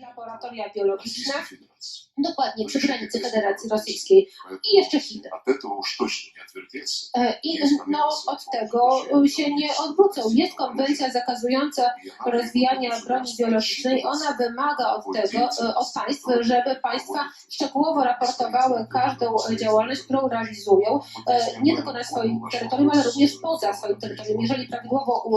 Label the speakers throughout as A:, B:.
A: laboratoria biologiczne, dokładnie przy granicy Federacji Rosyjskiej. I jeszcze Chiny.
B: A to sztuczne, nie
A: E, i no, od tego e, się nie odwrócą. Jest konwencja zakazująca rozwijania broni biologicznej. Ona wymaga od tego, e, od państw, żeby państwa szczegółowo raportowały każdą działalność, którą realizują, nie tylko na swoim terytorium, ale również poza swoim terytorium. Jeżeli prawidłowo u,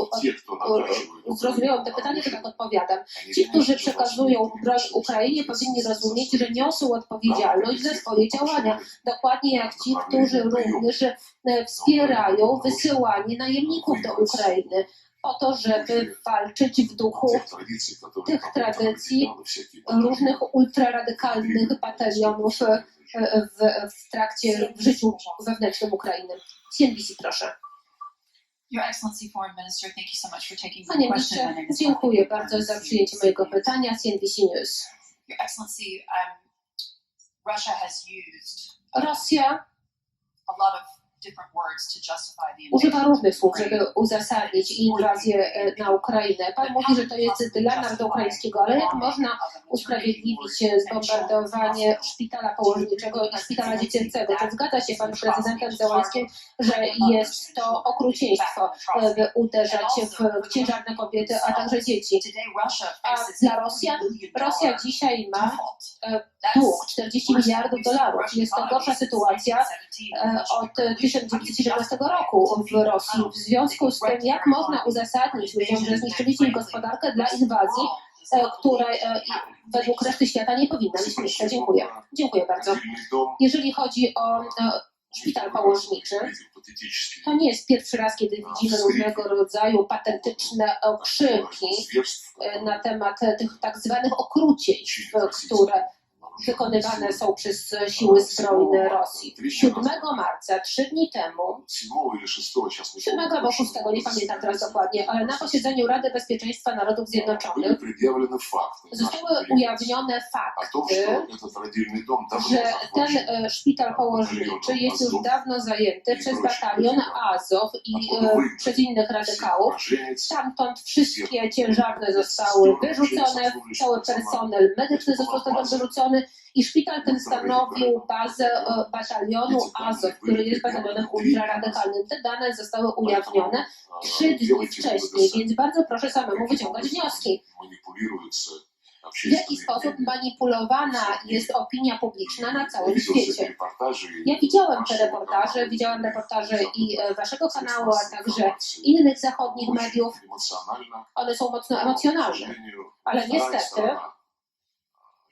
A: u, te pytanie, to tak odpowiadam. Ci, którzy przekazują broń Ukrainie, powinni rozumieć, że niosą odpowiedzialność za swoje działania. Dokładnie jak ci, którzy również w wspierają wysyłanie najemników do Ukrainy po to, żeby walczyć w duchu tych tradycji różnych ultraradykalnych batalionów e, e, w, w trakcie, w życiu wewnętrznym Ukrainy. CNBC, proszę.
C: Minister,
A: Panie ministrze, dziękuję bardzo za przyjęcie mojego pytania. CNBC News. Rosja używa różnych słów, żeby uzasadnić inwazję e, na Ukrainę. Pan mówi, że to jest dla narodu ukraińskiego, ale jak można usprawiedliwić e, zbombardowanie szpitala położniczego i szpitala dziecięcego? Czy zgadza się pan z prezydentem Zełańskim, że jest to okrucieństwo, e, by uderzać w ciężarne kobiety, a także dzieci? A dla Rosjan, Rosja dzisiaj ma dług 40 miliardów dolarów. Jest to gorsza sytuacja e, od 1917 roku w Rosji. W związku z tym, jak można uzasadnić ludziom, że zniszczyliśmy gospodarkę dla inwazji, e, której e, według reszty świata nie powinna mieć miejsca. Dziękuję. Dziękuję bardzo. Jeżeli chodzi o szpital położniczy. To nie jest pierwszy raz, kiedy widzimy różnego rodzaju patentyczne okrzyki na temat tych tak zwanych okrucieństw, które wykonywane są przez siły zbrojne Rosji. 7 marca, trzy dni temu,
B: 7
A: albo 6, nie pamiętam teraz dokładnie, ale na posiedzeniu Rady Bezpieczeństwa Narodów Zjednoczonych zostały ujawnione fakty, że ten e, szpital położniczy jest już dawno zajęty przez batalion Azow i e, przez innych radykałów. Stamtąd wszystkie ciężarne zostały wyrzucone, cały personel medyczny został wyrzucony, i szpital ten stanowił bazę e, batalionu Azov, który jest batalionem ultraradykalnym. Te dane zostały ujawnione trzy dni wcześniej, więc bardzo proszę samemu wyciągać wnioski. W jaki sposób manipulowana jest opinia publiczna na całym świecie. Ja widziałem te reportaże, widziałem reportaże i e, waszego kanału, a także innych zachodnich mediów. One są mocno emocjonalne, ale niestety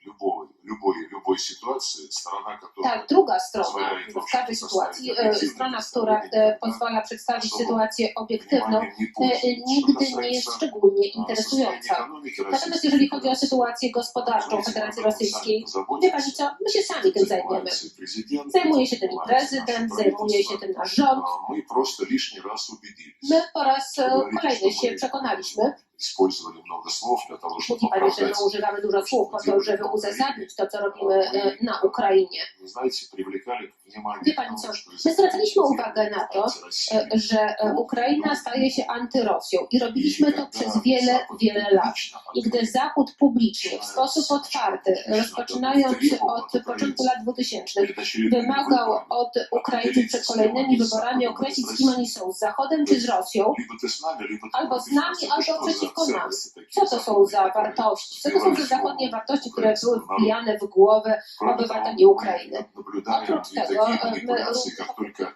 B: любой, любой, любой ситуации, сторона, которая
A: Ta druga strona, w każdej sytuacji, e, strona, która e, pozwala przedstawić sytuację obiektywną,
B: вниманием не
A: e,
B: пользуется.
A: nigdy
B: Что
A: nie jest
B: касается,
A: szczególnie
B: а,
A: interesująca.
B: состояния экономики
A: Natomiast
B: Российской
A: jeżeli chodzi o
B: Федерации,
A: sytuację gospodarczą
B: знаете,
A: Federacji
B: мы об этом
A: Rosyjskiej,
B: сами
A: wie pani
B: позаботимся.
A: co, my się sami tym zajmiemy.
B: Занимается и президент,
A: Zajmuje się tym i
B: занимается
A: prezydent,
B: наше
A: zajmuje się
B: правительство.
A: tym nasz rząd.
B: А, Мы просто лишний раз убедились.
A: My po raz e, kolejny się przekonaliśmy,
B: Использовали много слов для того, чтобы
A: mówi pani, że
B: оправдать.
A: my używamy dużo słów po to, żeby uzasadnić to, co robimy e, na Ukrainie.
B: Вы знаете, привлекали внимание
A: Wie Pani co, my zwracaliśmy uwagę na to, e, że e, Ukraina staje się antyrosją i robiliśmy to przez wiele, wiele lat. I gdy Zachód publicznie, w sposób otwarty, rozpoczynając od początku lat 2000, wymagał od Ukraińców przed kolejnymi wyborami określić, kim oni są, z Zachodem czy z Rosją, albo z nami, albo przeciwko nam. Co to są za wartości? Co to są za zachodnie wartości, które były wbijane w głowę obywateli Ukrainy? Oprócz tego, my
B: манипуляции, как только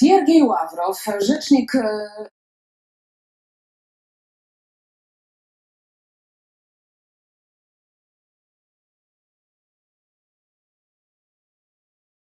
D: Siergiej Ławrow, rzecznik e,